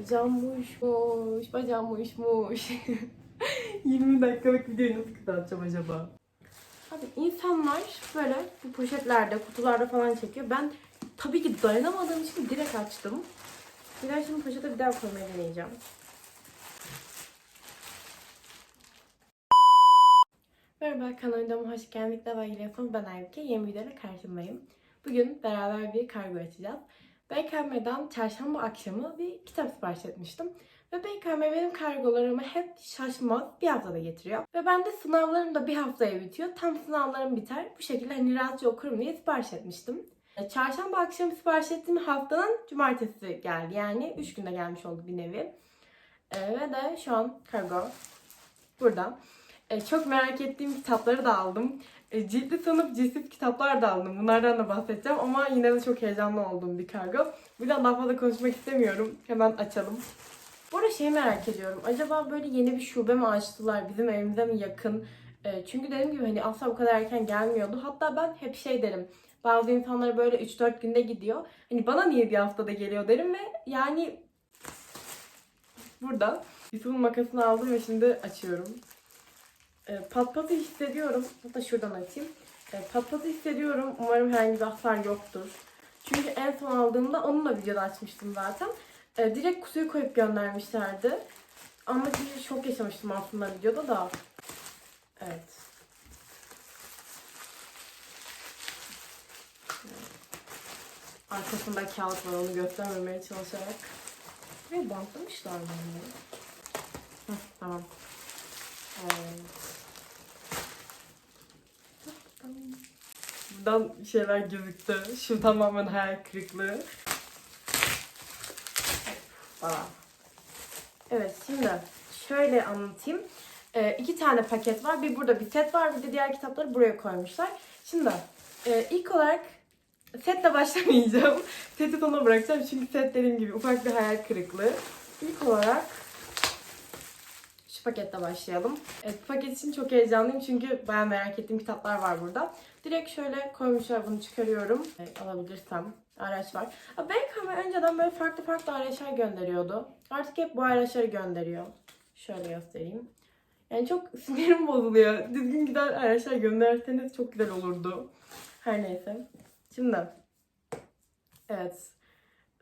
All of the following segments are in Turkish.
Bacağım uyuşmuş, bacağım uyuşmuş. 20 dakikalık videoyu nasıl kısaltacağım acaba? Abi insanlar böyle bu poşetlerde, kutularda falan çekiyor. Ben tabii ki dayanamadığım için direkt açtım. Bir daha şimdi poşete bir daha koymayı deneyeceğim. Merhaba kanalıma hoş geldiniz. Deva geliyorsanız ben Aybüke. Yeni videoyla karşındayım. Bugün beraber bir kargo açacağız. BKM'den çarşamba akşamı bir kitap sipariş etmiştim. Ve BKM benim kargolarımı hep şaşmaz bir haftada getiriyor. Ve ben de sınavlarım da bir haftaya bitiyor. Tam sınavlarım biter. Bu şekilde hani rahatça okurum diye sipariş etmiştim. E, Çarşamba akşamı sipariş ettiğim haftanın cumartesi geldi. Yani 3 günde gelmiş oldu bir nevi. E, ve de şu an kargo burada. E, çok merak ettiğim kitapları da aldım. E, ciltli sanıp cilsiz kitaplar da aldım. Bunlardan da bahsedeceğim ama yine de çok heyecanlı olduğum bir kargo. Bu yüzden daha fazla konuşmak istemiyorum. Hemen açalım. Bu arada şeyi merak ediyorum. Acaba böyle yeni bir şube mi açtılar? Bizim evimize mi yakın? E, çünkü dediğim gibi hani asla bu kadar erken gelmiyordu. Hatta ben hep şey derim. Bazı insanlar böyle 3-4 günde gidiyor. Hani bana niye bir haftada geliyor derim ve yani burada Yusuf'un makasını aldım ve şimdi açıyorum. Pat patı hissediyorum. Hatta şuradan açayım. Pat patı hissediyorum. Umarım herhangi bir hasar yoktur. Çünkü en son aldığımda onu da videoda açmıştım zaten. E, direkt kutuyu koyup göndermişlerdi. Ama bir şok yaşamıştım aslında videoda da. Evet. Arkasında kağıt var onu göstermemeye çalışarak. Ve bantlamışlar mı tamam. Evet. Buradan şeyler gözüktü. Şu tamamen hayal kırıklığı. Falan. Evet şimdi şöyle anlatayım. Ee, iki tane paket var. Bir burada bir set var. Bir de diğer kitapları buraya koymuşlar. Şimdi e, ilk olarak setle başlamayacağım. Seti sona bırakacağım. Çünkü set dediğim gibi ufak bir hayal kırıklığı. İlk olarak şu paketle başlayalım. Evet, bu paket için çok heyecanlıyım çünkü bayağı merak ettiğim kitaplar var burada. Direkt şöyle koymuşlar bunu çıkarıyorum. Evet, alabilirsem araç var. BKM önceden böyle farklı farklı araçlar gönderiyordu. Artık hep bu araçları gönderiyor. Şöyle göstereyim. Yani çok sinirim bozuluyor. Düzgün giden araçlar gönderseniz çok güzel olurdu. Her neyse. Şimdi evet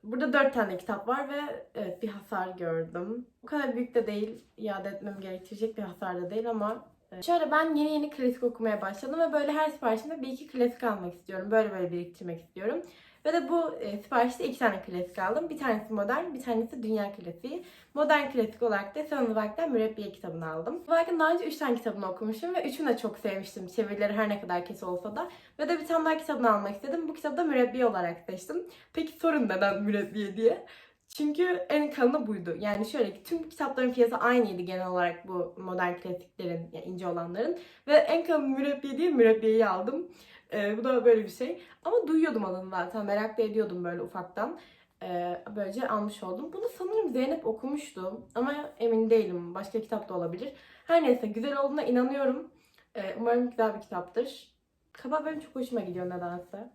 Burada dört tane kitap var ve evet bir hasar gördüm. Bu kadar büyük de değil, iade etmem gerektirecek bir hasar da değil ama Şöyle ben yeni yeni klasik okumaya başladım ve böyle her siparişimde bir iki klasik almak istiyorum. Böyle böyle biriktirmek istiyorum. Ve de bu e, siparişte iki tane klasik aldım. Bir tanesi modern, bir tanesi dünya klasiği. Modern klasik olarak da Seven Zweig'den Mürebbiye kitabını aldım. Zweig'in daha önce üç tane kitabını okumuşum ve üçünü de çok sevmiştim. Çevirileri her ne kadar kötü olsa da. Ve de bir tane daha kitabını almak istedim. Bu kitabı da Mürebbiye olarak seçtim. Peki sorun neden Mürebbiye diye? Çünkü en kalını buydu. Yani şöyle ki tüm kitapların fiyatı aynıydı genel olarak bu modern klasiklerin, yani ince olanların. Ve en kalın mürebbiye diye mürebbiyeyi aldım. Ee, bu da böyle bir şey. Ama duyuyordum adını zaten. Merak ediyordum böyle ufaktan. Ee, böylece almış oldum. Bunu sanırım Zeynep okumuştu. Ama emin değilim. Başka kitap da olabilir. Her neyse güzel olduğuna inanıyorum. Ee, umarım güzel bir kitaptır. Kapağı benim çok hoşuma gidiyor nedense.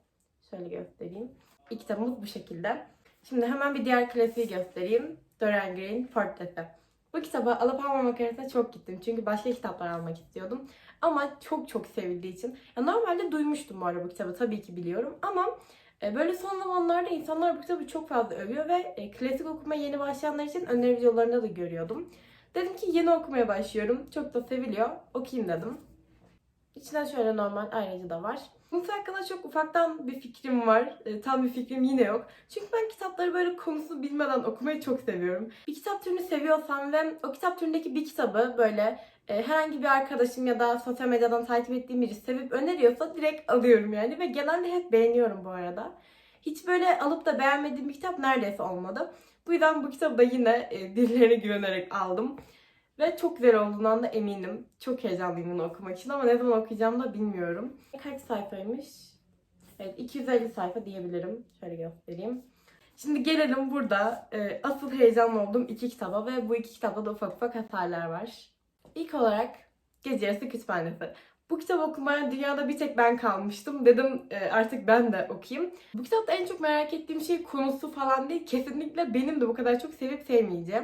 Şöyle göstereyim. İlk kitabımız bu şekilde. Şimdi hemen bir diğer klasiği göstereyim. Dorian Gray'in Portrait. Bu kitabı alıp almamak arasında çok gittim. Çünkü başka kitaplar almak istiyordum. Ama çok çok sevildiği için. Ya normalde duymuştum bu arada bu kitabı tabii ki biliyorum. Ama e, böyle son zamanlarda insanlar bu kitabı çok fazla övüyor ve e, klasik okumaya yeni başlayanlar için öneri videolarında da görüyordum. Dedim ki yeni okumaya başlıyorum. Çok da seviliyor. Okuyayım dedim. İçinde şöyle normal ayrıcı da var. Bunun hakkında çok ufaktan bir fikrim var. E, tam bir fikrim yine yok. Çünkü ben kitapları böyle konusunu bilmeden okumayı çok seviyorum. Bir kitap türünü seviyorsam ve o kitap türündeki bir kitabı böyle e, herhangi bir arkadaşım ya da sosyal medyadan takip ettiğim biri sevip öneriyorsa direkt alıyorum yani. Ve genelde hep beğeniyorum bu arada. Hiç böyle alıp da beğenmediğim bir kitap neredeyse olmadı. Bu yüzden bu kitabı da yine e, birilerine güvenerek aldım. Ve çok güzel olduğundan da eminim. Çok heyecanlıyım bunu okumak için ama ne zaman okuyacağım da bilmiyorum. Kaç sayfaymış? Evet 250 sayfa diyebilirim. Şöyle göstereyim. Şimdi gelelim burada e, asıl heyecanlı olduğum iki kitaba ve bu iki kitapta da ufak ufak hasarlar var. İlk olarak Gece Yarısı Kütüphanesi. Bu kitap okumaya dünyada bir tek ben kalmıştım. Dedim e, artık ben de okuyayım. Bu kitapta en çok merak ettiğim şey konusu falan değil. Kesinlikle benim de bu kadar çok sevip sevmeyeceğim.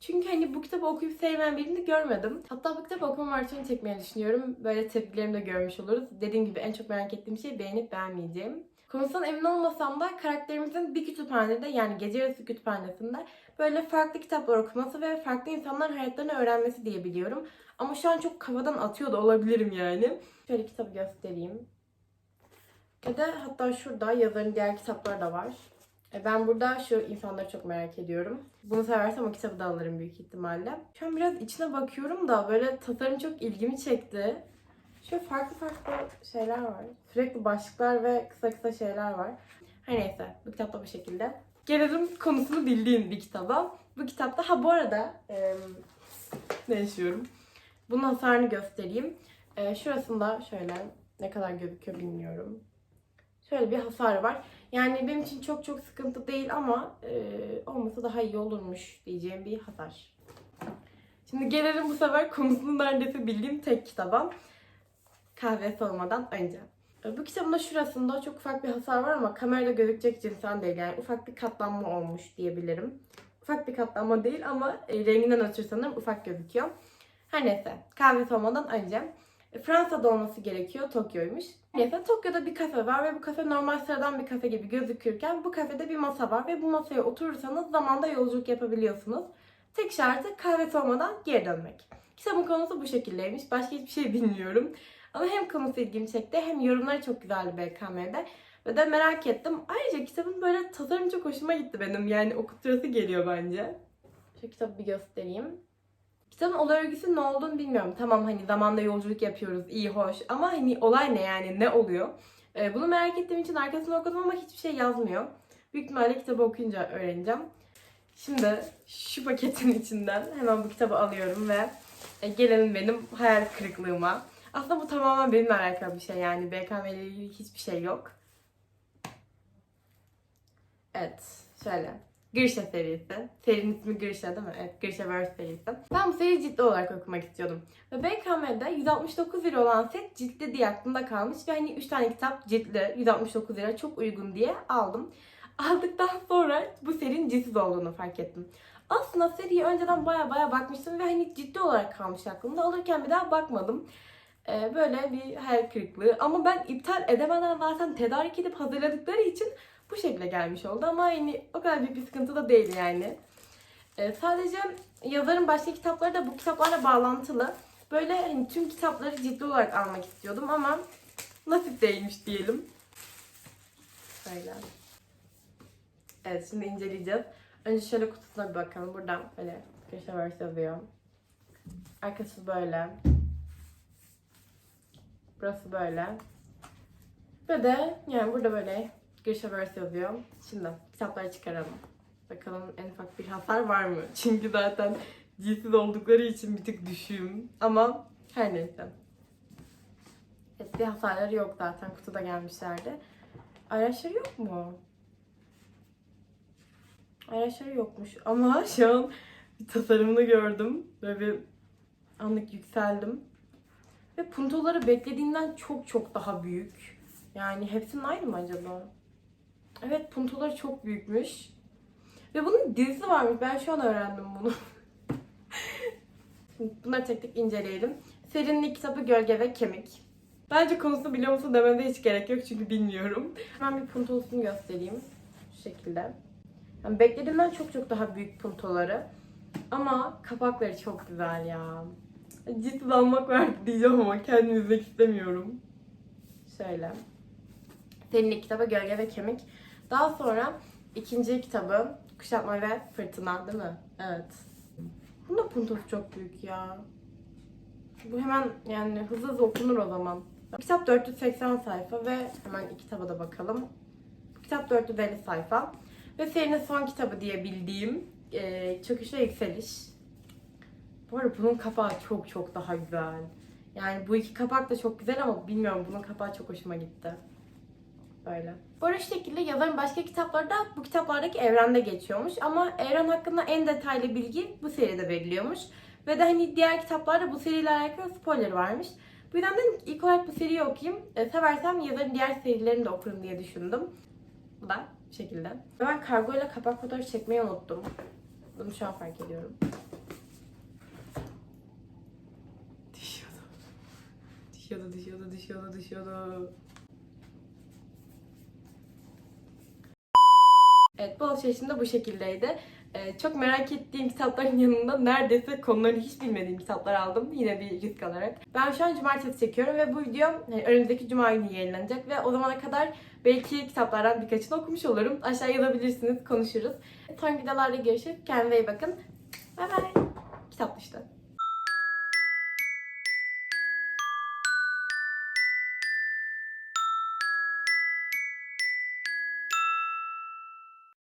Çünkü hani bu kitabı okuyup sevmeyen birini görmedim. Hatta bu kitabı okuma maratonu çekmeyi düşünüyorum. Böyle tepkilerimi de görmüş oluruz. Dediğim gibi en çok merak ettiğim şey beğenip beğenmeyeceğim. Konusundan emin olmasam da karakterimizin bir kütüphanede yani gece yarısı kütüphanesinde böyle farklı kitaplar okuması ve farklı insanların hayatlarını öğrenmesi diye biliyorum. Ama şu an çok kafadan atıyor da olabilirim yani. Şöyle kitabı göstereyim. Ve de hatta şurada yazarın diğer kitapları da var. E, Ben burada şu insanları çok merak ediyorum. Bunu seversem o kitabı da alırım büyük ihtimalle. Şu an biraz içine bakıyorum da böyle tasarım çok ilgimi çekti. Şöyle farklı farklı şeyler var. Sürekli başlıklar ve kısa kısa şeyler var. Her neyse bu kitap da bu şekilde. Gelelim konusunu bildiğin bir kitaba. Bu kitapta ha bu arada e, ne yaşıyorum? Bunun hasarını göstereyim. E, şurasında şöyle ne kadar gözüküyor bilmiyorum. Şöyle bir hasar var. Yani benim için çok çok sıkıntı değil ama e, olmasa daha iyi olurmuş diyeceğim bir hasar. Şimdi gelelim bu sefer konusunu neredeyse bildiğim tek kitaba. Kahve soğumadan önce. E, Bu kitabın da şurasında çok ufak bir hasar var ama kamerada gözükecek cinsten değil. Yani ufak bir katlanma olmuş diyebilirim. Ufak bir katlanma değil ama e, renginden ötürü sanırım ufak gözüküyor. Her neyse kahve soğumadan önce. E, Fransa'da olması gerekiyor. Tokyo'ymuş. Neyse Tokyo'da bir kafe var ve bu kafe normal sıradan bir kafe gibi gözükürken bu kafede bir masa var ve bu masaya oturursanız zamanda yolculuk yapabiliyorsunuz. Tek şartı kahve soğumadan geri dönmek. Kitabın konusu bu şekildeymiş. Başka hiçbir şey bilmiyorum. Ama hem konusu ilgimi çekti hem yorumları çok güzeldi BKM'de. Ve de merak ettim. Ayrıca kitabın böyle tasarımı çok hoşuma gitti benim. Yani okuturası geliyor bence. Şu kitabı bir göstereyim. Kitabın olay örgüsü ne olduğunu bilmiyorum. Tamam hani zamanda yolculuk yapıyoruz, iyi hoş. Ama hani olay ne yani, ne oluyor? Ee, bunu merak ettiğim için arkasını okudum ama hiçbir şey yazmıyor. Büyük ihtimalle kitabı okuyunca öğreneceğim. Şimdi şu paketin içinden hemen bu kitabı alıyorum ve e, gelelim benim hayal kırıklığıma. Aslında bu tamamen benimle alakalı bir şey yani. BKM ile ilgili hiçbir şey yok. Evet, şöyle. Grisha serisi. Serinin ismi Grisha değil mi? Evet, Grishaverse serisi. Ben bu seriyi ciddi olarak okumak istiyordum. Ve BKM'de 169 lira olan set ciltli diye aklımda kalmış. Ve hani 3 tane kitap ciltli, 169 lira çok uygun diye aldım. Aldıktan sonra bu serinin ciltsiz olduğunu fark ettim. Aslında seriye önceden baya baya bakmıştım ve hani ciddi olarak kalmış aklımda. Alırken bir daha bakmadım. Ee, böyle bir hayal kırıklığı. Ama ben iptal edemeden zaten tedarik edip hazırladıkları için bu şekilde gelmiş oldu. Ama yani o kadar büyük bir sıkıntı da değil yani. Ee, sadece yazarın başka kitapları da bu kitaplarla bağlantılı. Böyle hani tüm kitapları ciddi olarak almak istiyordum ama nasip değilmiş diyelim. Böyle. Evet şimdi inceleyeceğiz. Önce şöyle kutusuna bir bakalım. Buradan böyle Grishaverse yazıyor. Arkası böyle. Burası böyle. Ve de yani burada böyle Grishaverse yazıyor. Şimdi kitapları çıkaralım. Bakalım en ufak bir hasar var mı? Çünkü zaten cilsiz oldukları için bir tık düşüğüm. Ama her neyse. Bir hasarları yok zaten. Kutuda gelmişlerdi. Araçları yok mu? Araçları yokmuş. Ama şu an bir tasarımını gördüm. Böyle bir anlık yükseldim. Ve puntoları beklediğinden çok çok daha büyük. Yani hepsinin aynı mı acaba? Evet puntoları çok büyükmüş. Ve bunun dizisi varmış. Ben şu an öğrendim bunu. Bunları tek tek inceleyelim. Serinin ilk kitabı Gölge ve Kemik. Bence konusunu biliyor musun demene hiç gerek yok çünkü bilmiyorum. Hemen bir puntosunu göstereyim. Şu şekilde. Yani beklediğimden çok çok daha büyük puntoları. Ama kapakları çok güzel ya. Ciddi almak vardı diyeceğim ama kendim üzmek istemiyorum. Şöyle. Senin ilk kitabı Gölge ve Kemik. Daha sonra ikinci kitabı Kuşatma ve Fırtına değil mi? Evet. Bunun da puntosu çok büyük ya. Bu hemen yani hızlı hızlı okunur o zaman. Kitap 480 sayfa ve hemen kitaba da bakalım. Kitap 450 sayfa. Ve serinin son kitabı diye bildiğim e, Çöküş ve Yükseliş. Bu arada bunun kapağı çok çok daha güzel. Yani bu iki kapak da çok güzel ama bilmiyorum bunun kapağı çok hoşuma gitti. Böyle. Bu arada şu şekilde yazarın başka kitapları da bu kitaplardaki evrende geçiyormuş. Ama evren hakkında en detaylı bilgi bu seride veriliyormuş. Ve de hani diğer kitaplarda bu seriyle alakalı spoiler varmış. Bu yüzden dedim ilk olarak bu seriyi okuyayım. E, seversem yazarın diğer serilerini de okurum diye düşündüm. Bu da bu şekilde. Ben kargoyla kapak fotoğrafı çekmeyi unuttum. Bunu şu an fark ediyorum. Düşüyordu. Düşüyordu, düşüyordu, düşüyordu, düşüyordu. Evet bu alışverişim de bu şekildeydi. Ee, çok merak ettiğim kitapların yanında neredeyse konularını hiç bilmediğim kitaplar aldım. Yine bir risk alarak. Ben şu an cumartesi çekiyorum ve bu video hani önümüzdeki cuma günü yayınlanacak ve o zamana kadar belki kitaplardan birkaçını okumuş olurum. Aşağıya yazabilirsiniz, konuşuruz. Son videolarda görüşürüz. Kendinize iyi bakın. Bay bay. Kitap işte.